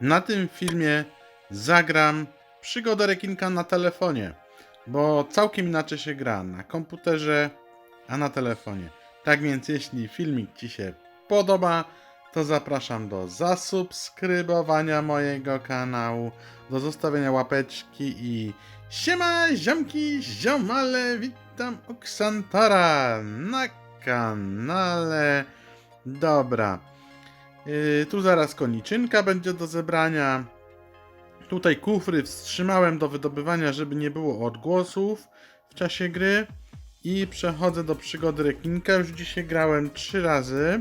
Na tym filmie zagram przygodę rekinka na telefonie, bo całkiem inaczej się gra na komputerze, a na telefonie. Tak więc jeśli filmik Ci się podoba, to zapraszam do zasubskrybowania mojego kanału, do zostawienia łapeczki i siema ziomki, ziomale, witam Oksantara na kanale. Dobra, Yy, tu zaraz koniczynka będzie do zebrania. Tutaj kufry wstrzymałem do wydobywania, żeby nie było odgłosów w czasie gry. I przechodzę do przygody rekinka. Już dzisiaj grałem trzy razy.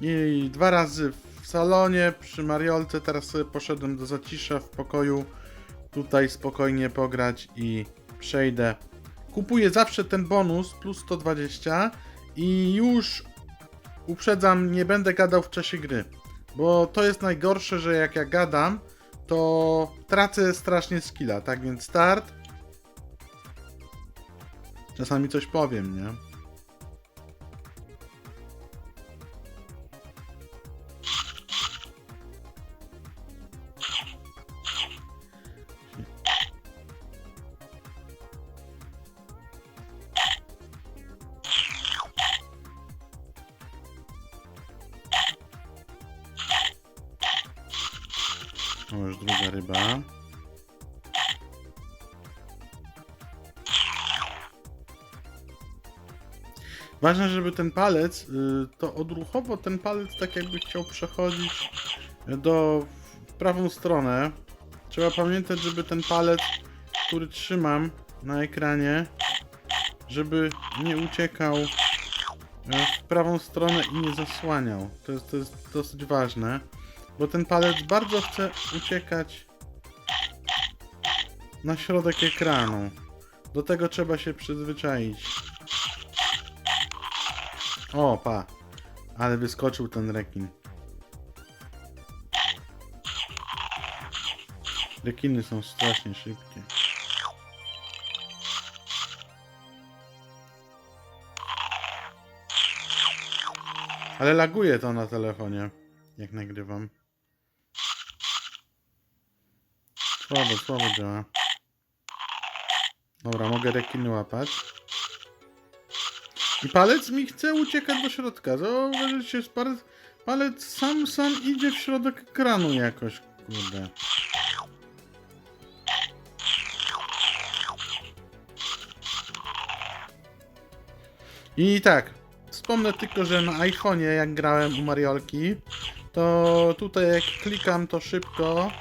I dwa razy w salonie przy Mariolce. Teraz sobie poszedłem do zacisza w pokoju. Tutaj spokojnie pograć i przejdę. Kupuję zawsze ten bonus plus 120 i już uprzedzam, nie będę gadał w czasie gry. Bo to jest najgorsze, że jak ja gadam, to tracę strasznie skilla. Tak więc start. Czasami coś powiem, nie? O, już druga ryba. Ważne, żeby ten palec, y, to odruchowo ten palec tak jakby chciał przechodzić do w prawą stronę. Trzeba pamiętać, żeby ten palec, który trzymam na ekranie, żeby nie uciekał e, w prawą stronę i nie zasłaniał. To jest, to jest dosyć ważne. Bo ten palec bardzo chce uciekać na środek ekranu. Do tego trzeba się przyzwyczaić. O, pa. Ale wyskoczył ten rekin. Rekiny są strasznie szybkie. Ale laguje to na telefonie, jak nagrywam. Słabo, słabo działa. Dobra, mogę rekiny łapać. I palec mi chce uciekać do środka. Zauważycie, palec, palec sam, sam idzie w środek ekranu jakoś, kurde. I tak, wspomnę tylko, że na iPhone'ie jak grałem u Mariolki, to tutaj jak klikam to szybko,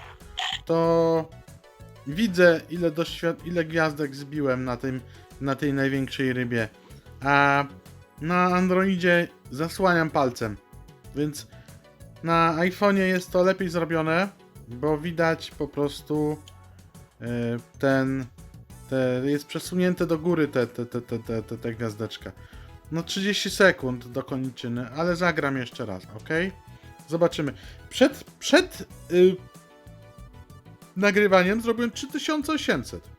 to widzę ile, doświad- ile gwiazdek zbiłem na, tym, na tej największej rybie. A na Androidzie zasłaniam palcem. Więc na iPhone'ie jest to lepiej zrobione, bo widać po prostu e, ten. Te, jest przesunięte do góry te, te, te, te, te, te, te gwiazdeczka. No 30 sekund do koniczyny, ale zagram jeszcze raz, ok? Zobaczymy. Przed, przed y, nagrywaniem zrobiłem 3800.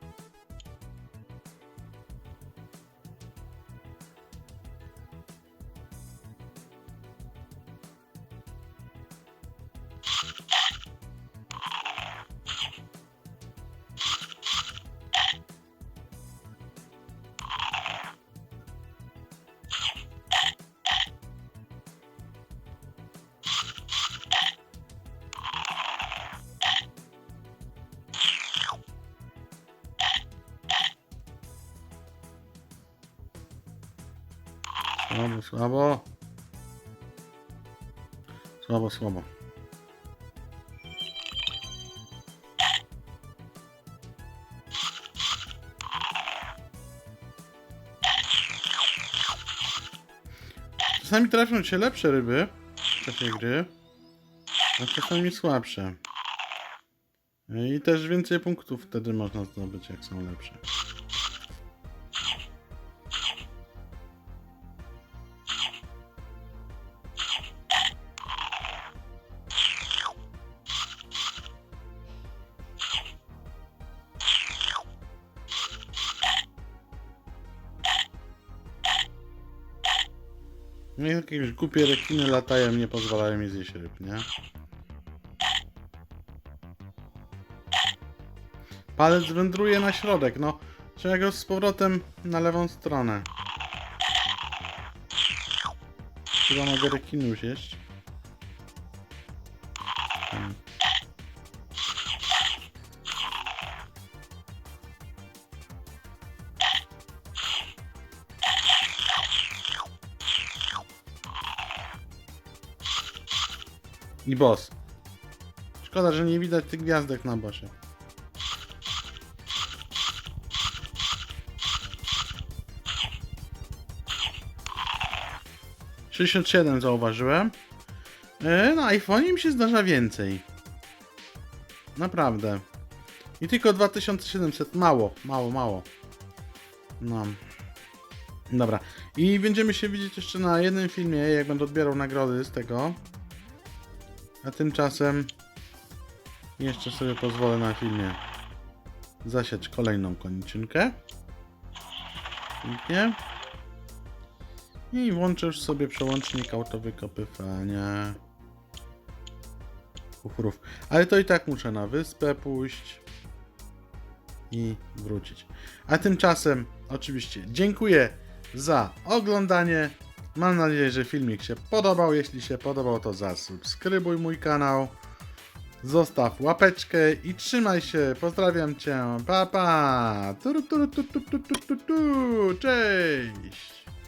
Słabo, słabo. Słabo, słabo. Czasami trafią się lepsze ryby w czasie gry, a czasami słabsze. I też więcej punktów wtedy można zdobyć, jak są lepsze. Mnie jakieś głupie rekiny latają, nie pozwalają mi zjeść ryb, nie? Palec wędruje na środek, no. Trzeba go z powrotem na lewą stronę. Chyba mogę rekiny już jeść. Tak. I boss. Szkoda, że nie widać tych gwiazdek na bosie. Sześćdziesiąt siedem zauważyłem. E, Na iPhone mi się zdarza więcej. Naprawdę. I tylko 2700. Mało, mało, mało. No. Dobra. I będziemy się widzieć jeszcze na jednym filmie, jak będę odbierał nagrody z tego. A tymczasem jeszcze sobie pozwolę na filmie zasiać kolejną koniczynkę. Pięknie. I włączę już sobie przełącznik autowykopywania kuchrów. Ale to i tak muszę na wyspę pójść i wrócić. A tymczasem oczywiście dziękuję za oglądanie. Mam nadzieję, że filmik się podobał. Jeśli się podobał, to zasubskrybuj mój kanał. Zostaw łapeczkę i trzymaj się. Pozdrawiam cię. Pa pa. Cześć.